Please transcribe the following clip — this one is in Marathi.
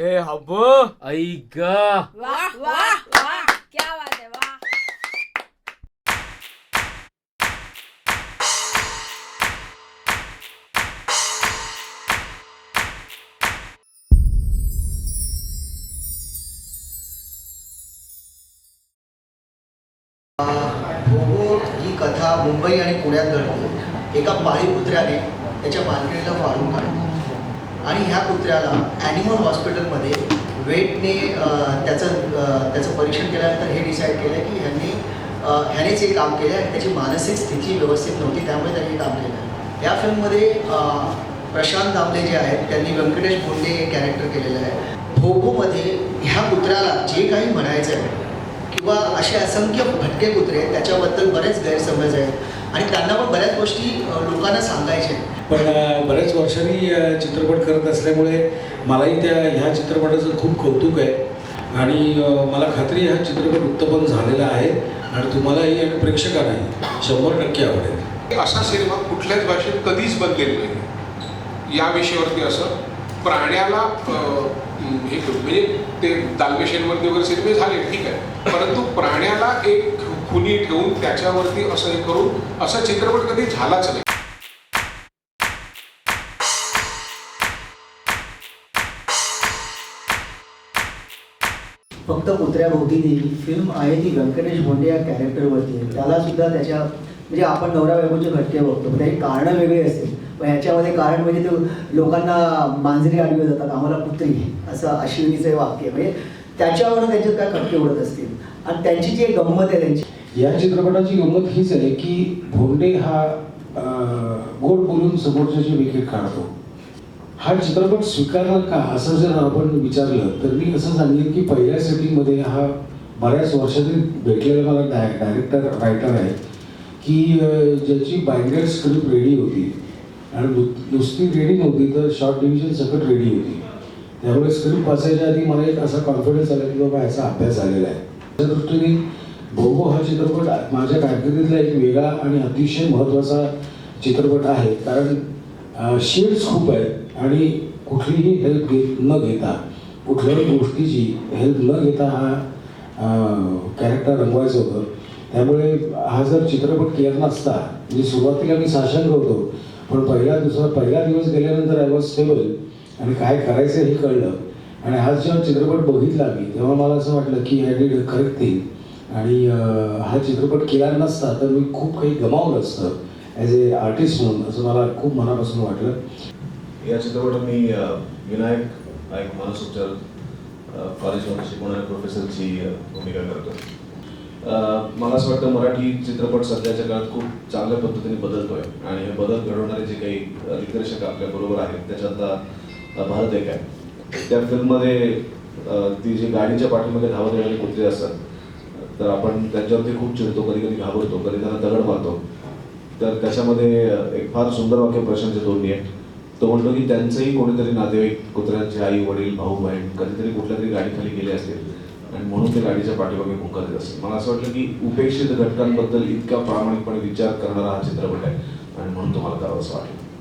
ए हब्बू! ऐक वाह वाह वाह क्या बात है वाह। ही कथा मुंबई आणि पुण्यात घडते. एका पाळीव कुत्र्याने त्याच्या मालकिणीला फाडून काढतो आणि ह्या कुत्र्याला ॲनिमल हॉस्पिटलमध्ये वेटने त्याचं त्याचं परीक्षण केल्यानंतर हे डिसाईड केलं की ह्यांनी ह्याने ह्यानेच हे काम केलं आणि त्याची मानसिक स्थिती व्यवस्थित नव्हती त्यामुळे त्यांनी काम केलं. या फिल्ममध्ये प्रशांत दामले जे आहेत त्यांनी व्यंकटेश बोंडे हे कॅरेक्टर केलेलं आहे. भोगोमध्ये ह्या कुत्र्याला जे काही म्हणायचं आहे किंवा असे असंख्य भटके कुत्रे आहेत त्याच्याबद्दल बरेच गैरसमज आहेत. आणि त्यांना पण बऱ्याच गोष्टी लोकांना सांगायच्या आहेत. पण बऱ्याच वर्षांनी चित्रपट करत असल्यामुळे मलाही त्या ह्या चित्रपटाचं खूप कौतुक आहे. आणि मला खात्री आहे हा चित्रपट उत्तम झालेला आहे. आणि तुम्हालाही आणि प्रेक्षकांनाही शंभर टक्के आवडेल. असा सिनेमा कुठल्याच भाषेत कधीच बनलेला नाही. या विषयावरती असं प्राण्याला म्हणजे ते दालमेशनवरती वगैरे सिनेमे झाले ठीक आहे. परंतु प्राण्याला एक खुनी ठेवून त्याच्यावरती असं हे करून असा चित्रपट कधी झालाच नाही. फक्त कुत्र्याभोवती नाही फिल्म आहे ती व्यंकटेश भोंडे या कॅरेक्टरवरती आहे. त्याला सुद्धा त्याच्या म्हणजे आपण नवरा बायकोचे घटके बघतो पण त्याची कारणं वेगळी असतील. ह्याच्यामध्ये कारण म्हणजे ते लोकांना मांजरी आडवे जातात आम्हाला कुत्री असं अश्विनीचं वाक्य आहे. म्हणजे त्याच्यावर त्यांच्यात काय खटके उडत असतील? आणि त्यांची जी गंमत आहे त्यांची. या चित्रपटाची गंमत हीच आहे की भोंडे हा गोड बोलून समोरच्याची विकेट काढतो. हा चित्रपट स्वीकारला का असं जर आपण विचारलं तर मी असं सांगेन की पहिल्या सेटिंगमध्ये हा बऱ्याच वर्षातील भेटलेला मला डाय डायरेक्टर रायटर आहे की ज्याची बायंडेड स्क्रिप्ट रेडी होती. आणि नुसती रेडी नव्हती तर शॉर्ट डिव्हिजन सकट रेडी होती. त्यामुळे स्क्रिप्ट वाचायच्या आधी मला एक असा कॉन्फिडन्स आला की बाबा याचा अभ्यास झालेला आहे. त्या दृष्टीने भोगो हा चित्रपट माझ्या कारकिर्दीतला एक वेगळा आणि अतिशय महत्त्वाचा चित्रपट आहे. कारण शेड्स खूप आहेत आणि कुठलीही हेल्प घेत न घेता कुठल्याही गोष्टीची हेल्प न घेता हा कॅरेक्टर रंगवायचं होतं. त्यामुळे हा जर चित्रपट केला नसता म्हणजे सुरुवातीला मी साशंक होतो पण पहिला दुसरा पहिला दिवस गेल्यानंतर आय वॉज स्टेबल आणि काय करायचं हे कळलं. आणि आज जेव्हा चित्रपट बघितला मी तेव्हा मला असं वाटलं की आय डीड करेक्ट थिंग आणि हा चित्रपट केला नसता तर मी खूप काही गमावलं असतं. ॲज ए आर्टिस्ट म्हणून असं मला खूप मनापासून वाटलं. या चित्रपटात मी विनायक एक मानसोपचार उपचार कॉलेजमध्ये शिकवणाऱ्या प्रोफेसरची भूमिका करतो. मला असं वाटतं मराठी चित्रपट सध्याच्या काळात खूप चांगल्या पद्धतीने बदलतोय. आणि हे बदल घडवणारे जे काही दिग्दर्शक आपल्या बरोबर आहेत त्याच्यातला भारत एक आहे. त्या फिल्ममध्ये ती जी गाडीच्या पाठीमध्ये धावत येणारी कुत्रे असतात तर आपण त्यांच्यावरती खूप चिडतो कधी कधी घाबरतो कधी त्यांना दगड मारतो. तर त्याच्यामध्ये एक फार सुंदर वाक्य प्रशांत दोन्ही आहे. तो म्हणतो की त्यांचंही कोणीतरी नातेवाईक कुत्र्यांचे आई वडील भाऊ बहीण कधीतरी कुठल्या तरी गाडीखाली गेले असतील. आणि म्हणून ते गाडीच्या पाठीमागे भुंकत देत असतील मला असं वाटलं की उपेक्षित घटकांबद्दल इतका प्रामाणिकपणे विचार करणारा हा चित्रपट आहे. आणि म्हणून तुम्हाला करावं असं वाटलं.